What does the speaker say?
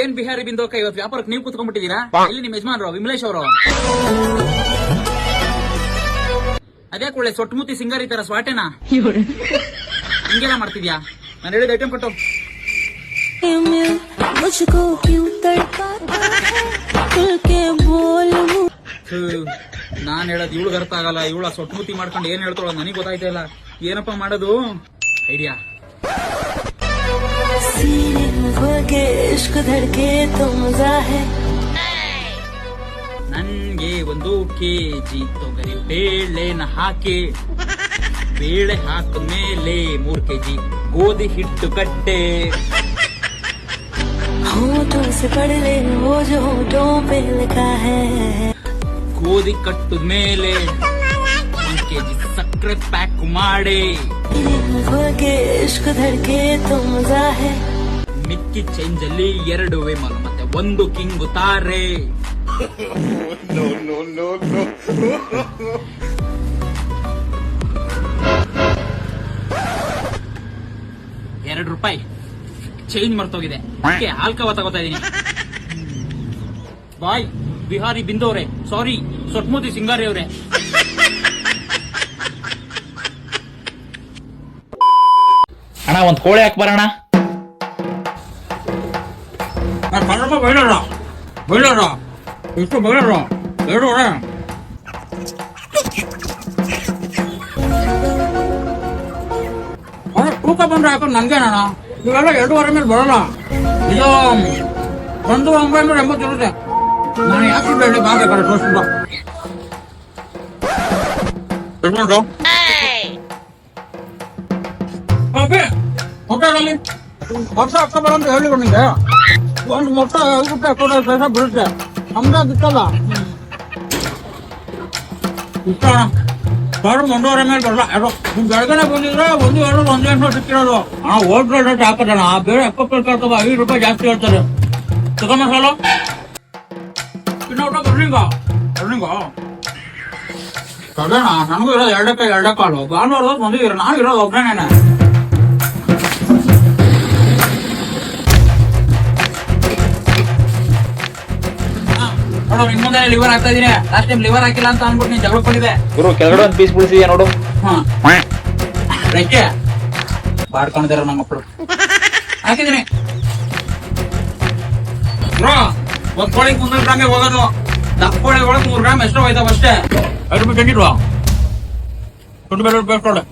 ಏನ್ ಬಿಹಾರಿ ಬಿಂದೋಕ ಇವತ್ತು ವ್ಯಾಪಾರಕ್ಕೆ ನೀವು ಕುತ್ಕೊಂಡ್ಬಿಟ್ಟಿದೀರಾ ಇಲ್ಲಿ ನಿಮ್ಮ ಯಜಮಾನ್ರು ವಿಮಲೇಶ್ ಅವರು. ಅದೇ ಕೊಳ್ಳೆ ಸೊಟ್ಮೂತಿ ಸಿಂಗರ್ ಈ ತರ ಸ್ವಾಟೆನಾ? ಹಿಂಗೆಲ್ಲ ಮಾಡ್ತಿದ್ಯಾ? ನಾನು ಹೇಳಿದ ಐಟಮ್ ಕೊಟ್ಟು ನಾನ್ ಹೇಳದ್ ಇವಳು ಅರ್ಥ ಆಗಲ್ಲ. ಇವಳ ಸೊಟ್ಮೂತಿ ಮಾಡ್ಕೊಂಡು ಏನ್ ಹೇಳ್ತಾಳ ನನಗೆ ಗೊತ್ತಾಯ್ತಾ ಇಲ್ಲ. ಏನಪ್ಪಾ ಮಾಡೋದು? ಐಡಿಯಾ सीने में भगे इश्क धड़के तो मजा है ನನ್ಗೆ ಒಂದು ಕೆಜಿ ತೊಗರಿ ಬೇಳೆನ ಹಾಕಿ ಬೇಳೆ ಹಾಕ ಮೇಲೆ ಮೂರ್ ಕೆಜಿ ಗೋಧಿ ಹಿಟ್ಟು ಕಟ್ಟೆ होठों से पढ़ ले वो जो होठों पे लिखा है ಗೋಧಿ ಕಟ್ಟದ ಮೇಲೆ ಒಂದ್ ಕೆಜಿ ಸಕ್ಕರೆ ಪ್ಯಾಕ್ ಮಾಡಿ सीने में भगे इश्क धड़के तो मजा है ಮಿಕ್ಕಿ ಚೇಂಜ್ ಅಲ್ಲಿ ಎರಡು ವೇಮಲ್ ಮತ್ತೆ ಒಂದು ಕಿಂಗು ತಾರೆ ಎರಡು ರೂಪಾಯಿ ಚೇಂಜ್ ಮರ್ತೋಗಿದೆ ಅದಕ್ಕೆ ಆಲ್ಕವ ತಗೋತಾ ಇದೀನಿ ಬಾಯ್ ಬಿಹಾರಿ ಬಿಂದವ್ರೆ ಸಾರಿ ಸೊಟ್ಮೋತಿ ಸಿಂಗಾರಿ ಅವ್ರೆ ಅಣ್ಣ ಒಂದ್ ಕೋಳಿ ಹಾಕ್ ಬರೋಣ ಕನ್ನಡ ಬೈಲರ ಬೈಲರ ಎಷ್ಟು ಬೈಲರ ಎರಡು ತೂಕ ಬಂದ್ರೆ ಹಾಕೊಂಡು ನನ್ಗೇನಣ್ಣ ಇವೆಲ್ಲ ಎರಡೂವರೆ ಮೇಲೆ ಬರಲ್ಲ ಇದು ಒಂದು ಒಂಬೈನೂರ ಎಂಬತ್ತು ಇರುತ್ತೆ ನಾನು ಯಾಕೆ ಬೇಡ ಬಾಗ ಕಡೆ ತೋರಿಸ್ಬಿಡ ಎಷ್ಟುಂಟು ಅಲ್ಲಿ ವರ್ಷ ಅಕ್ಟೋಬರ್ ಅಂತ ಹೇಳಿ ನಿಮಗೆ ಒಂದು ಮೊಟ್ಟ ರೂಪಾಯಿ ಕೊಡೋ ಪೈಸೆ ಬೀಳುತ್ತೆ. ನಮ್ದಾಗ ಇತ್ತಲ್ಲ ಇಷ್ಟ? ಒಂದೂವರೆ ಮೇಲೆ ನಿಮ್ ಬೆಳಗ್ಗೆ ಬಂದಿದ್ರೆ ಒಂದು, ಎರಡು, ಒಂದು ಎಂಟು ಸಿಕ್ಕಿರೋದು ರೇಟ್ ಆ ಬೇರೆ ಎಪ್ಪತ್ತು ಐದು ರೂಪಾಯಿ ಜಾಸ್ತಿ ಹೇಳ್ತಾರೆ. ಚಿಕನ್ ಮಸಾಲ? ಇನ್ನು ಊಟ ಬರ್ಲಿಂಗ ಬರ್ಲಿಂಗ ಸದಣ ನನಗೂ ಇರೋದು ಎರಡಕ್ಕೆ ಎರಡೇ ಕಾಲು. ಭಾನುವಾರ ಬಂದಿದ್ದೀರ? ನಾನು ಇರೋದು ಒಬ್ಬನೇನೆ ನೋಡು ನಿನ್ ಮುಂದೆ ಲಿವರ್ ಹಾಕ್ತಾ ಇದೀನಿ ಲಾಸ್ಟ್ ಟೈಮ್ ಲಿವರ್ ಹಾಕಿಲ್ಲ ಅಂತ ಅನ್ಬಿಟ್ಟು ನೀನ್ ಜಗಳ ಪಡಿದೆ ಗುರು ಕೆಳಗಡೆ ಒಂದ್ ಪೀಸ್ ಬಿಡಿಸಿದ್ಯಾ ನೋಡು. ಹಾ. ರೆಕ್ಕೆ. ಬಾಡ್ಕೊಂಡಿದಾರ ನಮ್ಮ ಮಕ್ಕಳು ಹಾಕಿದೀನಿ ಬ್ರೋ ಒಂದ್ ಕೋಳಿಗೆ ಮುನ್ನೂರು ಗ್ರಾಮೇ ಹೋಗೋದು. ದಪ್ಪ ಕೋಳಿ ಒಳಗೆ ಮೂರು ಗ್ರಾಮ್ ಎಷ್ಟೋ ಹೋಯ್ತಾವ ಅಷ್ಟೇ. ಐದು ರೂಪಾಯಿ ತಂದಿಲ್ವಾ ಟ್ವೆಂಟಿ ಫೈವ್ ರೂಪಾಯಿ ಕೊಡೆ.